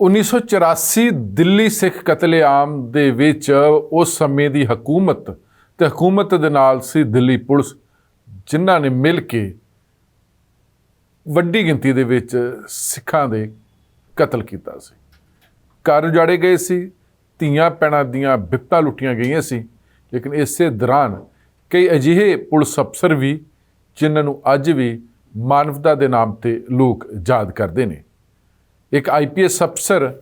1984 ਦਿੱਲੀ ਸਿੱਖ ਕਤਲੇਆਮ ਦੇ ਵਿੱਚ ਉਸ ਸਮੇਂ ਦੀ ਹਕੂਮਤ ਤੇ ਹਕੂਮਤ ਦੇ ਨਾਲ ਸੀ ਦਿੱਲੀ ਪੁਲਿਸ, ਜਿਨ੍ਹਾਂ ਨੇ ਮਿਲ ਕੇ ਵੱਡੀ ਗਿਣਤੀ ਦੇ ਵਿੱਚ ਸਿੱਖਾਂ ਦੇ ਕਤਲ ਕੀਤਾ ਸੀ। ਘਰ ਉਜਾੜੇ ਗਏ ਸੀ, ਧੀਆਂ ਪੈਣਾ ਦੀਆਂ ਬਿਪਤਾ ਲੁੱਟੀਆਂ ਗਈਆਂ ਸੀ, ਲੇਕਿਨ ਇਸੇ ਦੌਰਾਨ ਕਈ ਅਜਿਹੇ ਪੁਲਿਸ ਅਫਸਰ ਵੀ, ਜਿਨ੍ਹਾਂ ਨੂੰ ਅੱਜ ਵੀ ਮਾਨਵਤਾ ਦੇ ਨਾਮ ਤੇ ਲੋਕ ਯਾਦ ਕਰਦੇ ਨੇ। ਇੱਕ ਆਈਪੀਐਸ ਅਫਸਰ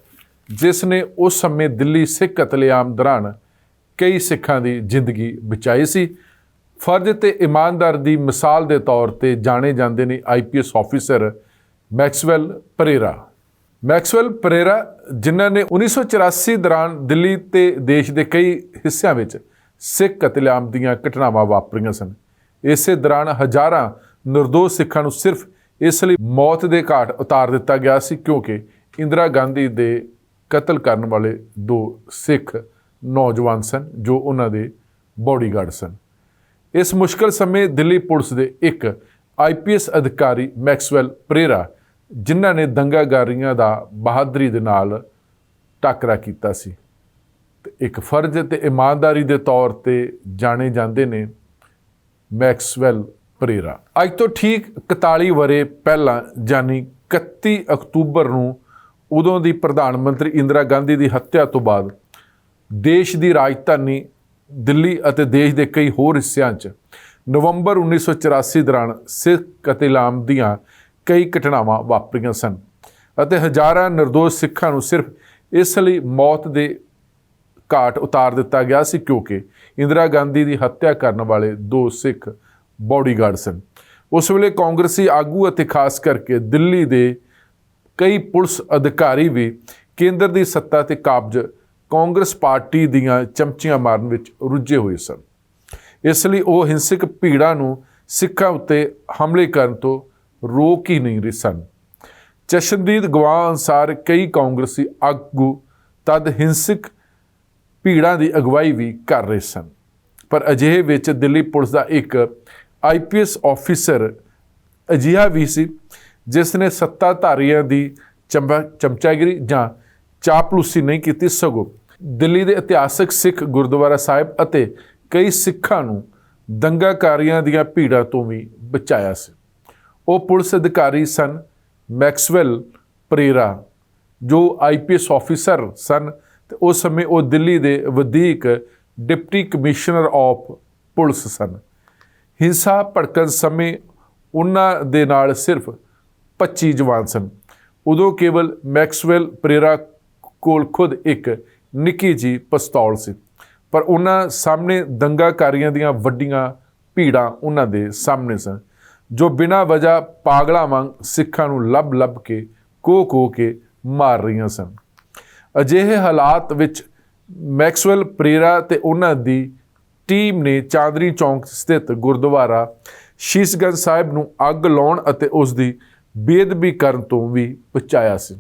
ਜਿਸ ਨੇ ਉਸ ਸਮੇਂ ਦਿੱਲੀ ਸਿੱਖ ਕਤਲੇਆਮ ਦੌਰਾਨ ਕਈ ਸਿੱਖਾਂ ਦੀ ਜ਼ਿੰਦਗੀ ਬਚਾਈ ਸੀ। ਫਰਜ਼ ਤੇ ਇਮਾਨਦਾਰ ਦੀ ਮਿਸਾਲ ਦੇ ਤੌਰ ਤੇ ਜਾਣੇ ਜਾਂਦੇ ਨੇ IPS officer Maxwell Pereira. Maxwell Pereira, ਜਿਨ੍ਹਾਂ ਨੇ 1984 ਦੌਰਾਨ ਦਿੱਲੀ ਤੇ ਦੇਸ਼ ਦੇ ਕਈ ਹਿੱਸਿਆਂ ਵਿੱਚ ਸਿੱਖ ਕਤਲੇਆਮ ਦੀਆਂ ਘਟਨਾਵਾਂ ਵਾਪਰੀਆਂ ਸਨ। ਇਸੇ ਦੌਰਾਨ ਹਜ਼ਾਰਾਂ ਨਿਰਦੋਸ਼ ਸਿੱਖਾਂ ਨੂੰ ਸਿਰਫ ਇਸ ਲਈ ਮੌਤ ਦੇ ਘਾਟ ਉਤਾਰ ਦਿੱਤਾ ਗਿਆ ਸੀ ਕਿਉਂਕਿ ਇੰਦਰਾ ਗਾਂਧੀ ਦੇ ਕਤਲ ਕਰਨ ਵਾਲੇ ਦੋ ਸਿੱਖ ਨੌਜਵਾਨ ਸਨ, ਜੋ ਉਹਨਾਂ ਦੇ ਬਾਡੀਗਾਰਡ ਸਨ। ਇਸ ਮੁਸ਼ਕਲ ਸਮੇਂ ਦਿੱਲੀ ਪੁਲਿਸ ਦੇ ਇੱਕ ਆਈਪੀਐਸ ਅਧਿਕਾਰੀ ਮੈਕਸਵੈਲ ਪ੍ਰੇਰਾ, ਜਿਨ੍ਹਾਂ ਨੇ ਦੰਗਾਕਾਰੀਆਂ ਦਾ ਬਹਾਦਰੀ ਦੇ ਨਾਲ ਟਾਕਰਾ ਕੀਤਾ ਸੀ। ਤੇ ਇੱਕ ਫਰਜ਼ ਤੇ ਇਮਾਨਦਾਰੀ ਦੇ ਤੌਰ ਤੇ ਜਾਣੇ ਜਾਂਦੇ ਨੇ ਮੈਕਸਵੈਲ ਪ੍ਰੇਰਾ। ਅੱਜ ਤੋਂ ਠੀਕ 41 ਵਰੇ ਪਹਿਲਾਂ ਯਾਨੀ 31 ਅਕਤੂਬਰ ਨੂੰ ਉਦੋਂ ਦੀ ਪ੍ਰਧਾਨ ਮੰਤਰੀ ਇੰਦਰਾ ਗਾਂਧੀ ਦੀ ਹੱਤਿਆ ਤੋਂ ਬਾਅਦ, ਦੇਸ਼ ਦੀ ਰਾਜਧਾਨੀ ਦਿੱਲੀ ਅਤੇ ਦੇਸ਼ ਦੇ ਕਈ ਹੋਰ ਹਿੱਸਿਆਂ 'ਚ ਨਵੰਬਰ 1984 ਦੌਰਾਨ ਸਿੱਖ ਕਤਲੇਆਮ ਦੀਆਂ ਕਈ ਘਟਨਾਵਾਂ ਵਾਪਰੀਆਂ ਸਨ ਅਤੇ ਹਜ਼ਾਰਾਂ ਨਿਰਦੋਸ਼ ਸਿੱਖਾਂ ਨੂੰ ਸਿਰਫ ਇਸ ਲਈ ਮੌਤ ਦੇ ਘਾਟ ਉਤਾਰ ਦਿੱਤਾ ਗਿਆ ਸੀ ਕਿਉਂਕਿ ਇੰਦਰਾ ਗਾਂਧੀ ਦੀ ਹੱਤਿਆ ਕਰਨ ਵਾਲੇ ਦੋ ਸਿੱਖ ਬਾਡੀਗਾਰਡ ਸਨ ਉਸ ਵੇਲੇ ਕਾਂਗਰਸੀ ਆਗੂ ਅਤੇ ਖਾਸ ਕਰਕੇ ਦਿੱਲੀ ਦੇ ਕਈ ਪੁਲਿਸ ਅਧਿਕਾਰੀ ਵੀ ਕੇਂਦਰ ਦੀ ਸੱਤਾ ਤੇ ਕਾਬਜ ਕਾਂਗਰਸ ਪਾਰਟੀ ਦੀਆਂ ਚਮਚੀਆਂ ਮਾਰਨ ਵਿੱਚ ਰੁੱਝੇ ਹੋਏ ਸਨ। ਇਸ ਲਈ ਉਹ ਹਿੰਸਕ ਭੀੜਾਂ ਨੂੰ ਸਿੱਖਾਂ ਉੱਤੇ ਹਮਲੇ ਕਰਨ ਤੋਂ ਰੋਕ ਹੀ ਨਹੀਂ ਰਹੇ ਸਨ। ਚਸ਼ਨਦੀਦ ਗਵਾਹ ਅਨਸਾਰ ਕਈ ਕਾਂਗਰਸੀ ਆਗੂ ਤਦ ਹਿੰਸਕ ਭੀੜਾਂ ਦੀ ਅਗਵਾਈ ਵੀ ਕਰ ਰਹੇ ਸਨ। ਪਰ ਅਜਿਹੇ ਵਿੱਚ ਦਿੱਲੀ ਪੁਲਿਸ ਦਾ ਇੱਕ ਆਈਪੀਐਸ ਆਫੀਸਰ ਅਜਿਹਾ ਵੀ ਸੀ, ਜਿਸ ਨੇ ਸੱਤਾਧਾਰੀਆਂ ਦੀ ਚੰਬਾ, ਚਮਚਾਗਿਰੀ ਜਾਂ ਚਾਪਲੂਸੀ ਨਹੀਂ ਕੀਤੀ ਸਗੋਂ ਦਿੱਲੀ ਦੇ ਇਤਿਹਾਸਕ ਸਿੱਖ ਗੁਰਦੁਆਰਾ ਸਾਹਿਬ ਅਤੇ ਕਈ ਸਿੱਖਾਂ ਨੂੰ ਦੰਗਾਕਾਰੀਆਂ ਦੀਆਂ ਭੀੜਾਂ ਤੋਂ ਵੀ ਬਚਾਇਆ ਸੀ। ਉਹ ਪੁਲਿਸ ਅਧਿਕਾਰੀ ਸਨ ਮੈਕਸਵੈਲ ਪ੍ਰੇਰਾ, ਜੋ ਆਈਪੀਐਸ ਆਫੀਸਰ ਸਨ ਤੇ ਉਸ ਸਮੇਂ ਉਹ ਦਿੱਲੀ ਦੇ ਵਧੀਕ ਡਿਪਟੀ ਕਮਿਸ਼ਨਰ ਆਫ ਪੁਲਿਸ ਸਨ। ਹਿੰਸਾ ਭੜਕਣ ਸਮੇਂ ਉਹਨਾਂ ਦੇ ਨਾਲ ਸਿਰਫ 25 ਜਵਾਨ ਸਨ। ਉਦੋਂ ਕੇਵਲ ਮੈਕਸਵੈਲ ਪ੍ਰੇਰਾ ਕੋਲ ਖੁਦ ਇੱਕ ਨਿੱਕੀ ਜੀ ਪਿਸਤੌਲ ਸੀ। ਪਰ ਉਹਨਾਂ ਸਾਹਮਣੇ ਦੰਗਾਕਾਰੀਆਂ ਦੀਆਂ ਵੱਡੀਆਂ ਭੀੜਾਂ ਉਹਨਾਂ ਦੇ ਸਾਹਮਣੇ ਸਨ, ਜੋ ਬਿਨਾਂ ਵਜ੍ਹਾ ਪਾਗਲਾਂ ਵਾਂਗ ਸਿੱਖਾਂ ਨੂੰ ਲੱਭ-ਲੱਭ ਕੇ ਕੋ-ਕੋ ਕੇ ਮਾਰ ਰਹੀਆਂ ਸਨ। ਅਜਿਹੇ ਹਾਲਾਤ ਵਿੱਚ ਮੈਕਸਵੈਲ ਪ੍ਰੇਰਾ ਤੇ ਉਹਨਾਂ ਦੀ ਟੀਮ ਨੇ ਚਾਂਦਰੀ ਚੌਂਕ ਸਥਿਤ ਗੁਰਦੁਆਰਾ ਸ਼ੀਸ਼ਗੰਜ ਸਾਹਿਬ ਨੂੰ ਅੱਗ ਲਾਉਣ ਅਤੇ ਉਸ ਦੀ ਬੇਦਬੀ ਕਰਨ ਤੋਂ ਵੀ ਬਚਾਇਆ ਸੀ।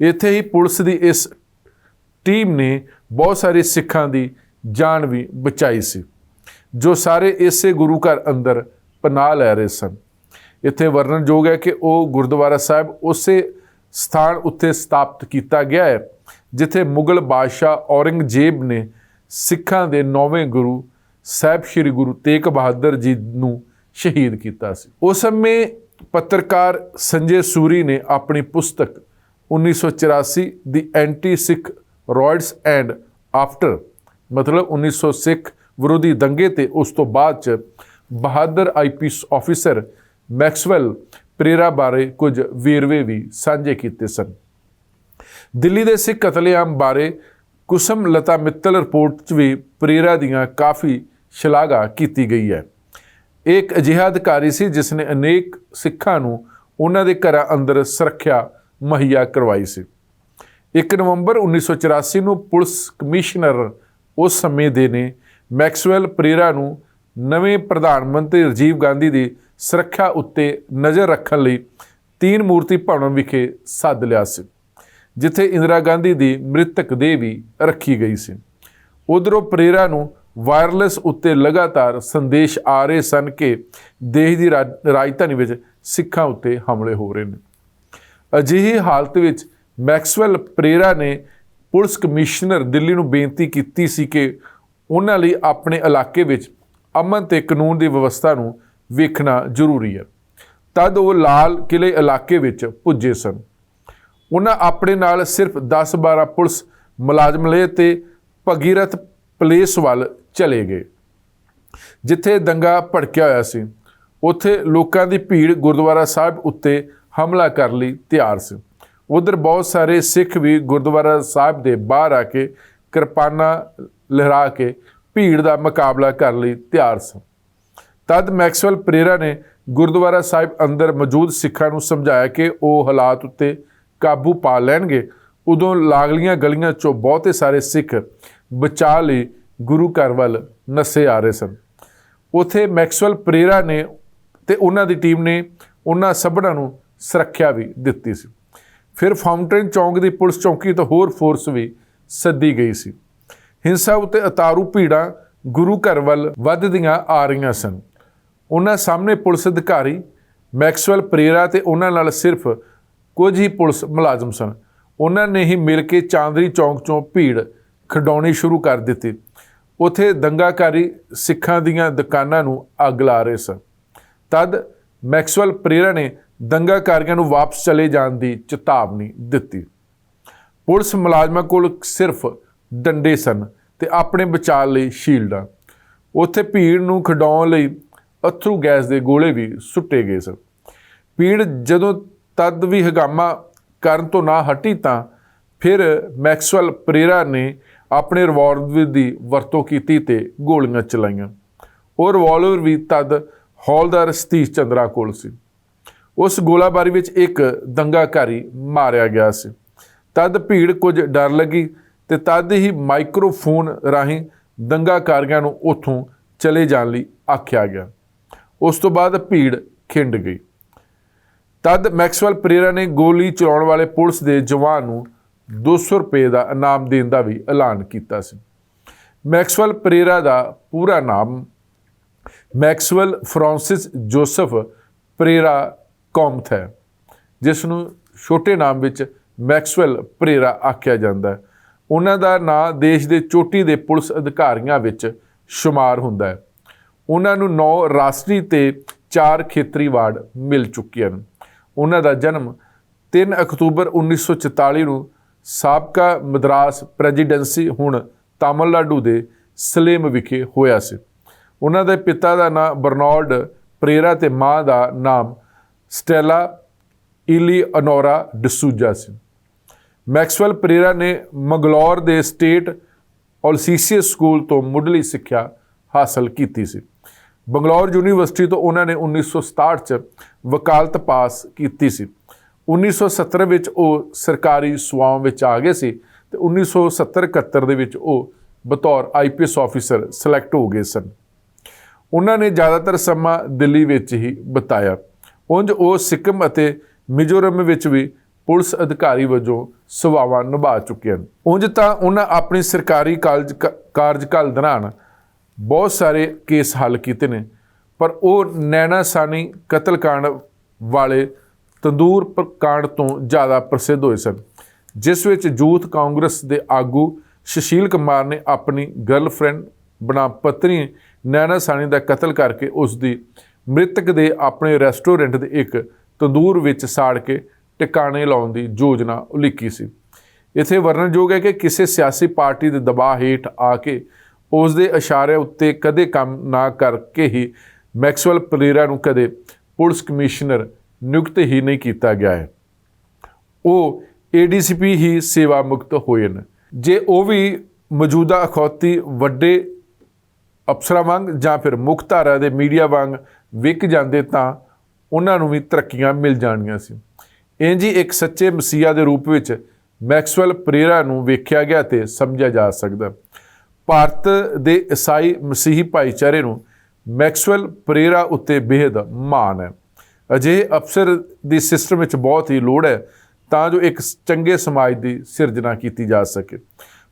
ਇੱਥੇ ਹੀ ਪੁਲਿਸ ਦੀ ਇਸ ਟੀਮ ਨੇ ਬਹੁਤ ਸਾਰੇ ਸਿੱਖਾਂ ਦੀ ਜਾਨ ਵੀ ਬਚਾਈ ਸੀ, ਜੋ ਸਾਰੇ ਇਸੇ ਗੁਰੂ ਘਰ ਅੰਦਰ ਪਨਾਹ ਲੈ ਰਹੇ ਸਨ। ਇੱਥੇ ਵਰਣਨਯੋਗ ਹੈ ਕਿ ਉਹ ਗੁਰਦੁਆਰਾ ਸਾਹਿਬ ਉਸੇ ਸਥਾਨ ਉੱਤੇ ਸਥਾਪਿਤ ਕੀਤਾ ਗਿਆ ਹੈ, ਜਿੱਥੇ ਮੁਗਲ ਬਾਦਸ਼ਾਹ ਔਰੰਗਜ਼ੇਬ ਨੇ ਸਿੱਖਾਂ ਦੇ ਨੌਵੇਂ ਗੁਰੂ ਸਾਹਿਬ ਸ੍ਰੀ ਗੁਰੂ ਤੇਗ ਬਹਾਦਰ ਜੀ ਨੂੰ ਸ਼ਹੀਦ ਕੀਤਾ ਸੀ। ਉਸ ਸਮੇਂ ਪੱਤਰਕਾਰ ਸੰਜੇ ਸੂਰੀ ਨੇ ਆਪਣੀ ਪੁਸਤਕ 1984 ਦੀ anti Sikh riots and after, ਮਤਲਬ 1900 ਸਿੱਖ ਵਿਰੋਧੀ ਦੰਗੇ ਤੇ ਉਸ ਤੋਂ ਬਾਅਦ ਚ ਬਹਾਦਰ ਆਈਪੀਐਸ ਆਫੀਸਰ ਮੈਕਸਵੈਲ ਪ੍ਰੇਰਾ ਬਾਰੇ ਕੁਝ ਵੇਰਵੇ ਵੀ ਸਾਂਝੇ ਕੀਤੇ ਸਨ। ਦਿੱਲੀ ਦੇ ਸਿੱਖ ਕਤਲੇਆਮ ਬਾਰੇ ਕੁਸਮ ਲਤਾ ਮਿੱਤਲ ਰਿਪੋਰਟ 'ਚ ਵੀ ਪ੍ਰੇਰਾ ਦੀਆਂ ਕਾਫੀ ਸ਼ਲਾਘਾ ਕੀਤੀ ਗਈ ਹੈ। ਇਹ ਇੱਕ ਅਜਿਹਾ ਅਧਿਕਾਰੀ ਸੀ ਜਿਸ ਨੇ ਅਨੇਕ ਸਿੱਖਾਂ ਨੂੰ ਉਹਨਾਂ ਦੇ ਘਰਾਂ ਅੰਦਰ ਸੁਰੱਖਿਆ ਮੁਹੱਈਆ ਕਰਵਾਈ ਸੀ। 1 ਨਵੰਬਰ 1984 ਨੂੰ ਪੁਲਿਸ ਕਮਿਸ਼ਨਰ ਉਸ ਸਮੇਂ ਦੇ ਨੇ। ਮੈਕਸਵੈਲ ਪ੍ਰੇਰਾ ਨੂੰ ਨਵੇਂ ਪ੍ਰਧਾਨ ਮੰਤਰੀ ਰਾਜੀਵ ਗਾਂਧੀ ਦੀ ਸੁਰੱਖਿਆ ਉੱਤੇ ਨਜ਼ਰ ਰੱਖਣ ਲਈ ਤੀਨ ਮੂਰਤੀ ਭਵਨ ਵਿਖੇ ਸੱਦ ਲਿਆ ਸੀ, ਜਿੱਥੇ ਇੰਦਰਾ ਗਾਂਧੀ ਦੀ ਮ੍ਰਿਤਕ ਦੇਹ ਵੀ ਰੱਖੀ ਗਈ ਸੀ। ਉਧਰੋਂ ਪ੍ਰੇਰਾ ਨੂੰ ਵਾਇਰਲੈਸ ਉੱਤੇ ਲਗਾਤਾਰ ਸੰਦੇਸ਼ ਆ ਰਹੇ ਸਨ ਕਿ ਦੇਸ਼ ਦੀ ਰਾਜ- ਰਾਜਧਾਨੀ ਵਿੱਚ ਸਿੱਖਾਂ ਉੱਤੇ ਹਮਲੇ ਹੋ ਰਹੇ ਨੇ। ਅਜਿਹੀ ਹਾਲਤ ਵਿੱਚ ਮੈਕਸਵੈਲ ਪ੍ਰੇਰਾ ਨੇ ਪੁਲਿਸ ਕਮਿਸ਼ਨਰ ਦਿੱਲੀ ਨੂੰ ਬੇਨਤੀ ਕੀਤੀ ਸੀ ਕਿ ਉਹਨਾਂ ਲਈ ਆਪਣੇ ਇਲਾਕੇ ਵਿੱਚ ਅਮਨ ਤੇ ਕਾਨੂੰਨ ਦੀ ਵਿਵਸਥਾ ਨੂੰ ਵੇਖਣਾ ਜ਼ਰੂਰੀ ਹੈ। ਤਦ ਉਹ ਲਾਲ ਕਿਲੇ ਇਲਾਕੇ ਵਿੱਚ ਪੁੱਜੇ ਸਨ। ਉਹਨਾਂ ਆਪਣੇ ਨਾਲ ਸਿਰਫ 10-12 ਪੁਲਿਸ ਮੁਲਾਜ਼ਮ ਲਏ ਤੇ ਭਗੀਰਥ ਪਲੇਸ ਵੱਲ ਚਲੇ ਗਏ। ਜਿੱਥੇ ਦੰਗਾ ਭੜਕਿਆ ਹੋਇਆ ਸੀ, ਉੱਥੇ ਲੋਕਾਂ ਦੀ ਭੀੜ ਗੁਰਦੁਆਰਾ ਸਾਹਿਬ ਉੱਤੇ ਹਮਲਾ ਕਰਨ ਲਈ ਤਿਆਰ ਸੀ। ਉਧਰ ਬਹੁਤ ਸਾਰੇ ਸਿੱਖ ਵੀ ਗੁਰਦੁਆਰਾ ਸਾਹਿਬ ਦੇ ਬਾਹਰ ਆ ਕੇ ਕਿਰਪਾਨਾਂ ਲਹਿਰਾ ਕੇ ਭੀੜ ਦਾ ਮੁਕਾਬਲਾ ਕਰਨ ਲਈ ਤਿਆਰ ਸਨ ਤਦ ਮੈਕਸਵੈਲ ਪ੍ਰੇਰਾ ਨੇ ਗੁਰਦੁਆਰਾ ਸਾਹਿਬ ਅੰਦਰ ਮੌਜੂਦ ਸਿੱਖਾਂ ਨੂੰ ਸਮਝਾਇਆ ਕਿ ਉਹ ਹਾਲਾਤ ਉੱਤੇ ਕਾਬੂ ਪਾ ਲੈਣਗੇ। ਉਦੋਂ ਲਾਗਲੀਆਂ ਗਲੀਆਂ ਚੋਂ ਬਹੁਤੇ ਸਾਰੇ ਸਿੱਖ ਬਚਾ ਲਈ ਗੁਰੂ ਘਰ ਵੱਲ ਨੱਸੇ ਆ ਰਹੇ ਸਨ। ਉਥੇ ਮੈਕਸਵੈਲ ਪ੍ਰੇਰਾ ਨੇ ਤੇ ਉਹਨਾਂ ਦੀ ਟੀਮ ਨੇ ਉਹਨਾਂ ਸਭਨਾਂ ਨੂੰ ਸੁਰੱਖਿਆ ਵੀ ਦਿੱਤੀ ਸੀ। ਫਿਰ ਫਾਊਂਟੇਨ ਚੌਂਕ ਦੀ ਪੁਲਿਸ ਚੌਂਕੀ ਤੋਂ ਹੋਰ ਫੋਰਸ ਵੀ ਸੱਦੀ ਗਈ ਸੀ। ਹਿੰਸਾ ਉਤੇ ਅਤਾਰੂ ਭੀੜਾਂ ਗੁਰੂ ਘਰ ਵੱਲ ਵੱਧਦੀਆਂ ਆ ਰਹੀਆਂ ਸਨ। ਉਹਨਾਂ ਸਾਹਮਣੇ ਪੁਲਿਸ ਅਧਿਕਾਰੀ, ਮੈਕਸਵੈਲ ਪ੍ਰੇਰਾ ਤੇ ਉਹਨਾਂ ਨਾਲ ਸਿਰਫ ਕੁਝ ਹੀ ਪੁਲਿਸ ਮੁਲਾਜ਼ਮ ਸਨ। ਉਹਨਾਂ ਨੇ ਹੀ ਮਿਲ ਕੇ ਚਾਂਦਰੀ ਚੌਂਕ ਚੋਂ ਭੀੜ ਖਡਾਉਣੀ ਸ਼ੁਰੂ ਕਰ ਦਿੱਤੀ। ਉਥੇ ਦੰਗਾਕਾਰੀ ਸਿੱਖਾਂ ਦੀਆਂ ਦੁਕਾਨਾਂ ਨੂੰ ਅੱਗ ਲਾ ਰਹੇ ਸਨ। ਤਦ ਮੈਕਸਵੈਲ ਪ੍ਰੇਰਾ ਨੇ ਦੰਗਾਕਾਰੀਆਂ ਨੂੰ ਵਾਪਸ ਚਲੇ ਜਾਣ ਦੀ ਚੇਤਾਵਨੀ ਦਿੱਤੀ। ਪੁਲਿਸ ਮੁਲਾਜ਼ਮਾਂ ਕੋਲ ਸਿਰਫ ਡੰਡੇ ਸਨ ਤੇ ਆਪਣੇ ਬਚਾਅ ਲਈ ਸ਼ੀਲਡਾਂ। ਉੱਥੇ ਭੀੜ ਨੂੰ ਖਡਾਉਣ ਲਈ ਅਥਰੂ ਗੈਸ ਦੇ ਗੋਲੇ ਵੀ ਸੁੱਟੇ ਗਏ ਸਨ। ਭੀੜ ਜਦੋਂ ਤਦ ਵੀ ਹਗਾਮਾ ਕਰਨ ਤੋਂ ਨਾ ਹਟੀ ਤਾਂ ਫਿਰ ਮੈਕਸਵੈਲ ਪ੍ਰੇਰਾ ਨੇ ਆਪਣੇ ਰਿਵਾਲਵਰ ਦੀ ਵਰਤੋਂ ਕੀਤੀ ਤੇ ਗੋਲੀਆਂ ਚਲਾਈਆਂ। ਉਹ ਰਿਵਾਲਵਰ ਵੀ ਤਦ ਹੌਲਦਾਰ ਸਤੀਸ਼ ਚੰਦਰਾ ਕੋਲ ਸੀ। ਉਸ ਗੋਲਾਬਾਰੀ ਵਿੱਚ ਇੱਕ ਦੰਗਾਕਾਰੀ ਮਾਰਿਆ ਗਿਆ ਸੀ। ਤਦ ਭੀੜ ਕੁਝ ਡਰ ਲੱਗੀ ਤੇ ਤਦ ਹੀ ਮਾਈਕਰੋਫੋਨ ਰਾਹੀਂ ਦੰਗਾਕਾਰੀਆਂ ਨੂੰ ਉੱਥੋਂ ਚਲੇ ਜਾਣ ਲਈ ਆਖਿਆ ਗਿਆ। ਉਸ ਤੋਂ ਬਾਅਦ ਭੀੜ ਖਿੰਡ ਗਈ। ਤਦ ਮੈਕਸਵੈਲ ਪ੍ਰੇਰਾ ਨੇ ਗੋਲੀ ਚਲਾਉਣ ਵਾਲੇ ਪੁਲਿਸ ਦੇ ਜਵਾਨ ਨੂੰ 200 ਰੁਪਏ ਦਾ ਇਨਾਮ ਦੇਣ ਦਾ ਵੀ ਐਲਾਨ ਕੀਤਾ ਸੀ। ਮੈਕਸਵੈਲ ਪਰੇਰਾ ਦਾ ਪੂਰਾ ਨਾਮ Maxwell Francis Joseph Pereira Kamath ਹੈ, ਜਿਸ ਨੂੰ ਛੋਟੇ ਨਾਮ ਵਿੱਚ ਮੈਕਸਵੈਲ ਪਰੇਰਾ ਆਖਿਆ ਜਾਂਦਾ ਹੈ। ਉਹਨਾਂ ਦਾ ਨਾਂ ਦੇਸ਼ ਦੇ ਚੋਟੀ ਦੇ ਪੁਲਿਸ ਅਧਿਕਾਰੀਆਂ ਵਿੱਚ ਸ਼ੁਮਾਰ ਹੁੰਦਾ ਹੈ। ਉਹਨਾਂ ਨੂੰ 9 ਰਾਸ਼ਟਰੀ ਤੇ 4 ਖੇਤਰੀ ਵਾਰਡ ਮਿਲ ਚੁੱਕੇ ਹਨ। ਉਹਨਾਂ ਦਾ ਜਨਮ 3 ਅਕਤੂਬਰ 1944 ਨੂੰ ਸਾਬਕਾ ਮਦਰਾਸ ਪ੍ਰੈਜ਼ੀਡੈਂਸੀ ਹੁਣ ਤਾਮਿਲਨਾਡੂ ਦੇ ਸਲੇਮ ਵਿਖੇ ਹੋਇਆ ਸੀ। ਉਹਨਾਂ ਦੇ ਪਿਤਾ ਦਾ ਨਾਮ ਬਰਨੋਲਡ, ਪ੍ਰੇਰਾ ਤੇ ਮਾਂ ਦਾ ਨਾਮ ਸਟੈਲਾ ਇਲੀਅਨੋਰਾ ਡਿਸੂਜਾ ਸੀ। ਮੈਕਸਵੈਲ ਪ੍ਰੇਰਾ ਨੇ ਮੰਗਲੌਰ ਦੇ ਸਟੇਟ ਔਲਸੀਸੀਅਸ ਸਕੂਲ ਤੋਂ ਮੁੱਢਲੀ ਸਿੱਖਿਆ ਹਾਸਲ ਕੀਤੀ ਸੀ। ਬੰਗਲੌਰ ਯੂਨੀਵਰਸਿਟੀ ਤੋਂ ਉਹਨਾਂ ਨੇ 1967 ਚ ਵਕਾਲਤ ਪਾਸ ਕੀਤੀ ਸੀ। 1970 ਵਿੱਚ ਉਹ ਸਰਕਾਰੀ ਸੇਵਾਵਾਂ ਵਿੱਚ ਆ ਗਏ ਸੀ ਤੇ 1970-71 ਦੇ ਵਿੱਚ ਉਹ ਬਤੌਰ ਆਈਪੀਐਸ ਆਫੀਸਰ ਸਿਲੈਕਟ ਹੋ ਗਏ ਸਨ। ਉਹਨਾਂ ਨੇ ਜ਼ਿਆਦਾਤਰ ਸਮਾਂ ਦਿੱਲੀ ਵਿੱਚ ਹੀ ਬਿਤਾਇਆ। ਉਂਝ ਉਹ ਸਿੱਕਮ ਅਤੇ ਮਿਜ਼ੋਰਮ ਵਿੱਚ ਵੀ ਪੁਲਿਸ ਅਧਿਕਾਰੀ ਵਜੋਂ ਸੇਵਾਵਾਂ ਨਿਭਾ ਚੁੱਕੇ ਹਨ। ਉਂਝ ਤਾਂ ਉਹਨਾਂ ਆਪਣੀ ਸਰਕਾਰੀ ਕਾਲਜ ਕਾਰਜਕਾਲ ਦੌਰਾਨ ਬਹੁਤ ਸਾਰੇ ਕੇਸ ਹੱਲ ਕੀਤੇ ਨੇ, ਪਰ ਉਹ ਨੈਣਾ ਸਾਨੀ ਕਤਲकांड ਵਾਲੇ ਤੰਦੂਰ ਕਾਂਡ ਤੋਂ ਜ਼ਿਆਦਾ ਪ੍ਰਸਿੱਧ ਹੋਏ ਸਨ, ਜਿਸ ਵਿੱਚ ਯੂਥ ਕਾਂਗਰਸ ਦੇ ਆਗੂ ਸੁਸ਼ੀਲ ਕੁਮਾਰ ਨੇ ਆਪਣੀ ਗਰਲਫ੍ਰੈਂਡ ਬਣਾ ਪਤਨੀ ਨੈਣਾ ਸਾਨੀ ਦਾ ਕਤਲ ਕਰਕੇ ਉਸ ਦੀ ਮ੍ਰਿਤਕ ਦੇ ਆਪਣੇ ਰੈਸਟੋਰੈਂਟ ਦੇ ਇੱਕ ਤੰਦੂਰ ਵਿੱਚ ਸਾੜ ਕੇ ਟਿਕਾਣੇ ਲਾਉਣ ਦੀ ਯੋਜਨਾ ਉਲੀਕੀ ਸੀ। ਇਥੇ ਵਰਣਨਯੋਗ ਹੈ ਕਿ ਕਿਸੇ ਸਿਆਸੀ ਪਾਰਟੀ ਦੇ ਦਬਾਅ ਹੇਠ ਆ ਕੇ ਉਸ ਦੇ ਇਸ਼ਾਰੇ ਉੱਤੇ ਕਦੇ ਕੰਮ ਨਾ ਕਰਕੇ ਹੀ ਮੈਕਸਵੈਲ ਪਰੇਰਾ ਨੂੰ ਕਦੇ ਪੁਲਿਸ ਕਮਿਸ਼ਨਰ ਨਿਯੁਕਤ ਹੀ ਨਹੀਂ ਕੀਤਾ ਗਿਆ ਹੈ। ਉਹ ਏਡੀਸੀਪੀ ਹੀ ਸੇਵਾ ਮੁਕਤ ਹੋਏ ਨੇ। ਜੇ ਉਹ ਵੀ ਮੌਜੂਦਾ ਅਖੌਤੀ ਵੱਡੇ ਅਫਸਰਾਂ ਵਾਂਗ ਜਾਂ ਫਿਰ ਮੁੱਖ ਧਾਰਾ ਦੇ ਮੀਡੀਆ ਵਾਂਗ ਵਿਕ ਜਾਂਦੇ ਤਾਂ ਉਹਨਾਂ ਨੂੰ ਵੀ ਤਰੱਕੀਆਂ ਮਿਲ ਜਾਣੀਆਂ ਸੀ। ਇੰਜ ਹੀ ਇੱਕ ਸੱਚੇ ਮਸੀਹਾ ਦੇ ਰੂਪ ਵਿੱਚ ਮੈਕਸਵੈਲ ਪ੍ਰੇਰਾ ਨੂੰ ਵੇਖਿਆ ਗਿਆ ਤੇ ਸਮਝਿਆ ਜਾ ਸਕਦਾ। ਭਾਰਤ ਦੇ ਈਸਾਈ ਮਸੀਹੀ ਭਾਈਚਾਰੇ ਨੂੰ ਮੈਕਸਵੈਲ ਪ੍ਰੇਰਾ ਉੱਤੇ ਬੇਹੱਦ ਮਾਣ ਹੈ। ਅਜਿਹੇ ਅਫਸਰ ਦੀ ਸਿਸਟਮ ਵਿੱਚ ਬਹੁਤ ਹੀ ਲੋੜ ਹੈ ਤਾਂ ਜੋ ਇੱਕ ਚੰਗੇ ਸਮਾਜ ਦੀ ਸਿਰਜਣਾ ਕੀਤੀ ਜਾ ਸਕੇ।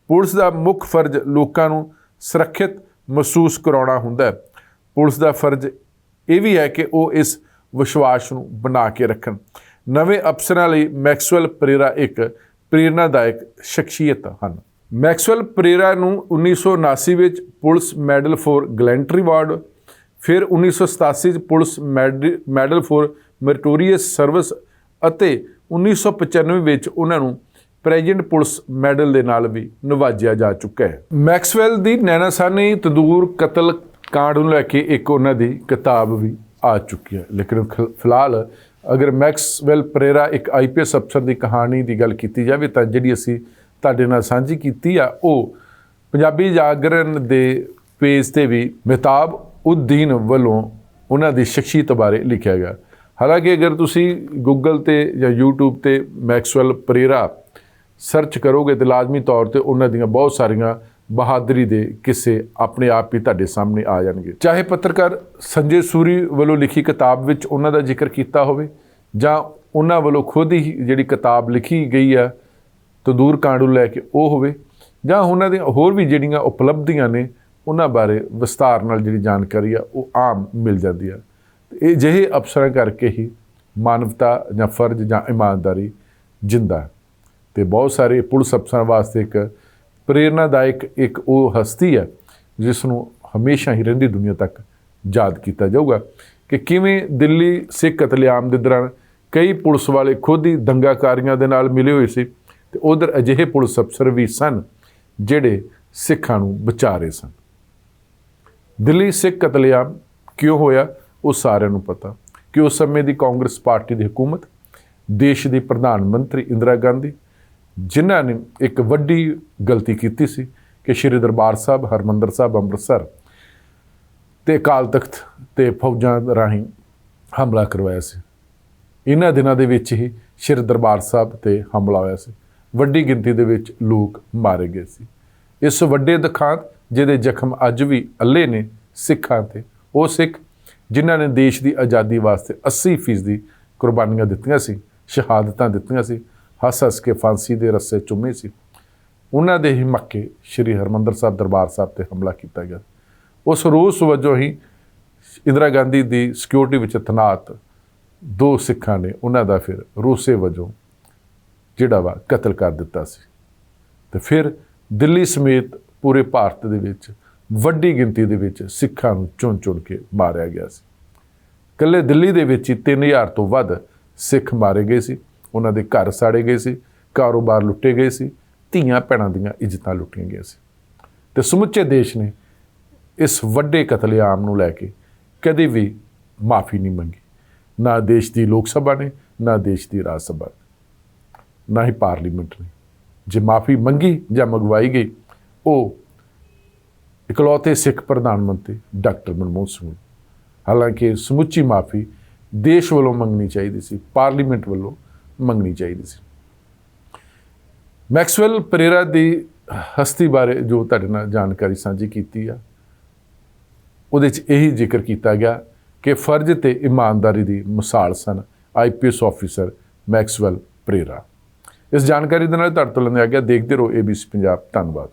ਪੁਲਿਸ ਦਾ ਮੁੱਖ ਫਰਜ਼ ਲੋਕਾਂ ਨੂੰ ਸੁਰੱਖਿਅਤ ਮਹਿਸੂਸ ਕਰਾਉਣਾ ਹੁੰਦਾ ਹੈ। ਪੁਲਿਸ ਦਾ ਫਰਜ਼ ਇਹ ਵੀ ਹੈ ਕਿ ਉਹ ਇਸ ਵਿਸ਼ਵਾਸ ਨੂੰ ਬਣਾ ਕੇ ਰੱਖਣ। ਨਵੇਂ ਅਫਸਰਾਂ ਲਈ ਮੈਕਸਵੈਲ ਪ੍ਰੇਰਾ ਇੱਕ ਪ੍ਰੇਰਨਾਦਾਇਕ ਸ਼ਖਸੀਅਤ ਹਨ। ਮੈਕਸਵੈਲ ਪਰੇਰਾ ਨੂੰ 1979 ਵਿੱਚ police medal for gallantry award ਫਿਰ 1987 ਚ ਪੁਲਿਸ ਮੈਡ- ਮੈਡਲ ਫੋਰ ਮੈਰੀਟੋਰੀਅਸ ਸਰਵਿਸ ਅਤੇ 1995 ਵਿੱਚ ਉਹਨਾਂ ਨੂੰ ਪ੍ਰੈਜ਼ੀਡੈਂਟ ਪੁਲਿਸ ਮੈਡਲ ਦੇ ਨਾਲ ਵੀ ਨਵਾਜਿਆ ਜਾ ਚੁੱਕਾ ਹੈ। ਮੈਕਸਵੈਲ ਦੀ ਨੈਨਾਸਾਨੀ ਤੰਦੂਰ ਕਤਲ ਕਾਂਡ ਨੂੰ ਲੈ ਕੇ ਇੱਕ ਉਹਨਾਂ ਦੀ ਕਿਤਾਬ ਵੀ ਆ ਚੁੱਕੀ ਹੈ। ਲੇਕਿਨ ਖ- ਫਿਲਹਾਲ ਅਗਰ ਮੈਕਸਵੈਲ ਪ੍ਰੇਰਾ ਇੱਕ ਆਈਪੀਐਸ ਅਫਸਰ ਦੀ ਕਹਾਣੀ ਦੀ ਗੱਲ ਕੀਤੀ ਜਾਵੇ ਤਾਂ ਜਿਹੜੀ ਅਸੀਂ ਤੁਹਾਡੇ ਨਾਲ ਸਾਂਝੀ ਕੀਤੀ ਆ, ਉਹ ਪੰਜਾਬੀ ਜਾਗਰਣ ਦੇ ਪੇਜ ਤੇ ਵੀ ਮਿਤਾਬ ਉਦੀਨ ਵੱਲੋਂ ਉਹਨਾਂ ਦੀ ਸ਼ਖਸੀਅਤ ਬਾਰੇ ਲਿਖਿਆ ਗਿਆ। ਹਾਲਾਂਕਿ ਅਗਰ ਤੁਸੀਂ ਗੂਗਲ ਤੇ ਜਾਂ YouTube ਤੇ ਮੈਕਸਵੈਲ ਪਰੇਰਾ ਸਰਚ ਕਰੋਗੇ ਤੇ ਲਾਜ਼ਮੀ ਤੌਰ ਤੇ ਉਹਨਾਂ ਦੀਆਂ ਬਹੁਤ ਸਾਰੀਆਂ ਬਹਾਦਰੀ ਦੇ ਕਿੱਸੇ ਆਪਣੇ ਆਪ ਹੀ ਤੁਹਾਡੇ ਸਾਹਮਣੇ ਆ ਜਾਣਗੇ। ਚਾਹੇ ਪੱਤਰਕਾਰ ਸੰਜੇ ਸੂਰੀ ਵੱਲੋਂ ਲਿਖੀ ਕਿਤਾਬ ਵਿੱਚ ਉਹਨਾਂ ਦਾ ਜ਼ਿਕਰ ਕੀਤਾ ਹੋਵੇ ਜਾਂ ਉਹਨਾਂ ਵੱਲੋਂ ਖੁਦ ਹੀ ਜਿਹੜੀ ਕਿਤਾਬ ਲਿਖੀ ਗਈ ਆ ਤੰਦੂਰ ਕਾਂਡ ਨੂੰ ਲੈ ਕੇ ਉਹ ਹੋਵੇ ਜਾਂ ਉਹਨਾਂ ਦੀਆਂ ਹੋਰ ਵੀ ਜਿਹੜੀਆਂ ਉਪਲਬਧੀਆਂ ਨੇ ਉਹਨਾਂ ਬਾਰੇ ਵਿਸਤਾਰ ਨਾਲ ਜਿਹੜੀ ਜਾਣਕਾਰੀ ਆ, ਉਹ ਆਮ ਮਿਲ ਜਾਂਦੀ ਆ। ਤੇ ਇਹ ਜਿਹੇ ਅਫਸਰਾਂ ਕਰਕੇ ਹੀ ਮਾਨਵਤਾ ਜਾਂ ਫਰਜ਼ ਜਾਂ ਇਮਾਨਦਾਰੀ ਜਿੰਦਾ ਹੈ। ਤੇ ਬਹੁਤ ਸਾਰੇ ਪੁਲਿਸ ਅਫਸਰਾਂ ਵਾਸਤੇ ਇੱਕ ਪ੍ਰੇਰਨਾਦਾਇਕ ਇੱਕ ਉਹ ਹਸਤੀ ਹੈ ਜਿਸ ਨੂੰ ਹਮੇਸ਼ਾ ਹੀ ਰਹਿੰਦੀ ਦੁਨੀਆ ਤੱਕ ਯਾਦ ਕੀਤਾ ਜਾਊਗਾ ਕਿ ਕਿਵੇਂ ਦਿੱਲੀ ਸਿੱਖ ਕਤਲੇਆਮ ਦੇ ਦੌਰਾਨ ਕਈ ਪੁਲਿਸ ਵਾਲੇ ਖੁਦ ਹੀ ਦੰਗਾਕਾਰੀਆਂ ਦੇ ਨਾਲ ਮਿਲੇ ਹੋਏ ਸੀ ਤੇ ਉਧਰ ਅਜਿਹੇ ਪੁਲਿਸ ਅਫਸਰ ਵੀ ਸਨ ਜਿਹੜੇ ਸਿੱਖਾਂ ਨੂੰ ਬਚਾ ਰਹੇ ਸਨ। ਦਿੱਲੀ ਸਿੱਖ ਕਤਲੇਆਮ ਕਿਉਂ ਹੋਇਆ, ਉਹ ਸਾਰਿਆਂ ਨੂੰ ਪਤਾ। ਕਿ ਉਸ ਸਮੇਂ ਦੀ ਕਾਂਗਰਸ ਪਾਰਟੀ ਦੀ ਹਕੂਮਤ, ਦੇਸ਼ ਦੀ ਪ੍ਰਧਾਨ ਮੰਤਰੀ ਇੰਦਰਾ ਗਾਂਧੀ, ਜਿਨ੍ਹਾਂ ਨੇ ਇੱਕ ਵੱਡੀ ਗਲਤੀ ਕੀਤੀ ਸੀ ਕਿ ਸ਼੍ਰੀ ਦਰਬਾਰ ਸਾਹਿਬ, ਹਰਮੰਦਰ ਸਾਹਿਬ, ਅੰਮ੍ਰਿਤਸਰ ਤੇ ਅਕਾਲ ਤਖਤ ਤੇ ਫੌਜਾਂ ਰਾਹੀਂ ਹਮਲਾ ਕਰਵਾਇਆ ਸੀ। ਇਹਨਾਂ ਦਿਨਾਂ ਦੇ ਵਿੱਚ ਹੀ ਸ਼੍ਰੀ ਦਰਬਾਰ ਸਾਹਿਬ ਤੇ ਹਮਲਾ ਹੋਇਆ ਸੀ। ਵੱਡੀ ਗਿਣਤੀ ਦੇ ਵਿੱਚ ਲੋਕ ਮਾਰੇ ਗਏ ਸੀ। ਇਸ ਵੱਡੇ ਦੁਖਾਂਤ ਜਿਹਦੇ ਜ਼ਖਮ ਅੱਜ ਵੀ ਅੱਲੇ ਨੇ ਸਿੱਖਾਂ ਤੇ। ਉਹ ਸਿੱਖ ਜਿਨ੍ਹਾਂ ਨੇ ਦੇਸ਼ ਦੀ ਆਜ਼ਾਦੀ ਵਾਸਤੇ 80% ਦੀ ਕੁਰਬਾਨੀਆਂ ਦਿੱਤੀਆਂ ਸੀ, ਸ਼ਹਾਦਤਾਂ ਦਿੱਤੀਆਂ ਸੀ, ਹੱਸ ਹੱਸ ਕੇ ਫਾਂਸੀ ਦੇ ਰੱਸੇ ਚੁੰਮੇ ਸੀ। ਉਹਨਾਂ ਦੇ ਹੀ ਮੱਕੇ ਸ਼੍ਰੀ ਹਰਮੰਦਰ ਸਾਹਿਬ ਦਰਬਾਰ ਸਾਹਿਬ ਤੇ ਹਮਲਾ ਕੀਤਾ ਗਿਆ। ਉਸ ਰੋਸ ਵਜੋਂ ਹੀ ਇੰਦਰਾ ਗਾਂਧੀ ਦੀ ਸਿਕਿਉਰਿਟੀ ਵਿੱਚ ਤਨਾਤ ਦੋ ਸਿੱਖਾਂ ਨੇ, ਉਹਨਾਂ ਦਾ ਫਿਰ ਰੋਸੇ ਵਜੋਂ ਜਿਹੜਾ ਵਾ ਕਤਲ ਕਰ ਦਿੱਤਾ ਸੀ। ਤੇ ਫਿਰ ਦਿੱਲੀ ਸਮੇਤ ਪੂਰੇ ਭਾਰਤ ਦੇ ਵਿੱਚ, ਵੱਡੀ ਗਿਣਤੀ ਦੇ ਵਿੱਚ ਸਿੱਖਾਂ ਨੂੰ ਚੁਣ-ਚੁਣ ਕੇ ਮਾਰਿਆ ਗਿਆ ਸੀ। ਕੱਲੇ ਦਿੱਲੀ ਦੇ ਵਿੱਚ ਹੀ 3000 ਤੋਂ ਵੱਧ ਸਿੱਖ ਮਾਰੇ ਗਏ ਸੀ। ਉਹਨਾਂ ਦੇ ਘਰ ਸਾੜੇ ਗਏ ਸੀ, ਕਾਰੋਬਾਰ ਲੁੱਟੇ ਗਏ ਸੀ, ਧੀਆਂ ਭੈਣਾਂ ਦੀਆਂ ਇੱਜ਼ਤਾਂ ਲੁੱਟੀਆਂ ਗਈਆਂ ਸੀ। ਤੇ ਸਮੁੱਚੇ ਦੇਸ਼ ਨੇ ਇਸ ਵੱਡੇ ਕਤਲੇਆਮ ਨੂੰ ਲੈ ਕੇ ਕਦੇ ਵੀ ਮਾਫੀ ਨਹੀਂ ਮੰਗੀ। ਨਾ ਦੇਸ਼ ਦੀ ਲੋਕ ਸਭਾ ਨੇ, ਨਾ ਦੇਸ਼ ਦੀ ਰਾਜ ਸਭਾ ਨੇ। ਨਾ ਹੀ ਪਾਰਲੀਮੈਂਟ ਨੇ। ਜੇ ਮਾਫੀ ਮੰਗੀ ਜਾਂ ਮੰਗਵਾਈ ਗਈ ਉਹ ਇਕਲੌਤੇ ਸਿੱਖ ਪ੍ਰਧਾਨ ਮੰਤਰੀ ਡਾਕਟਰ ਮਨਮੋਹਨ ਸਿੰਘ ਹਾਲਾਂਕਿ ਸਮੁੱਚੀ ਮਾਫੀ ਦੇਸ਼ ਵੱਲੋਂ ਮੰਗਣੀ ਚਾਹੀਦੀ ਸੀ, ਪਾਰਲੀਮੈਂਟ ਵੱਲੋਂ ਮੰਗਣੀ ਚਾਹੀਦੀ ਸੀ। ਮੈਕਸਵੈਲ ਪਰੇਰਾ ਦੀ ਹਸਤੀ ਬਾਰੇ ਜੋ ਤੁਹਾਡੇ ਨਾਲ ਜਾਣਕਾਰੀ ਸਾਂਝੀ ਕੀਤੀ ਆ, ਉਹਦੇ 'ਚ ਇਹੀ ਜ਼ਿਕਰ ਕੀਤਾ ਗਿਆ ਕਿ ਫਰਜ਼ ਤੇ ਇਮਾਨਦਾਰੀ ਦੀ ਮਿਸਾਲ ਸਨ ਆਈਪੀਐਸ ਆਫੀਸਰ ਮੈਕਸਵੈਲ ਪਰੇਰਾ। ਇਸ ਜਾਣਕਾਰੀ ਦੇ ਨਾਲ ਤੁਹਾਡੇ ਤੋਂ ਲੈਂਦੇ ਆ ਗਿਆ, ਦੇਖਦੇ ਰਹੋ ਏਬੀਸੀ ਪੰਜਾਬ ਧੰਨਵਾਦ।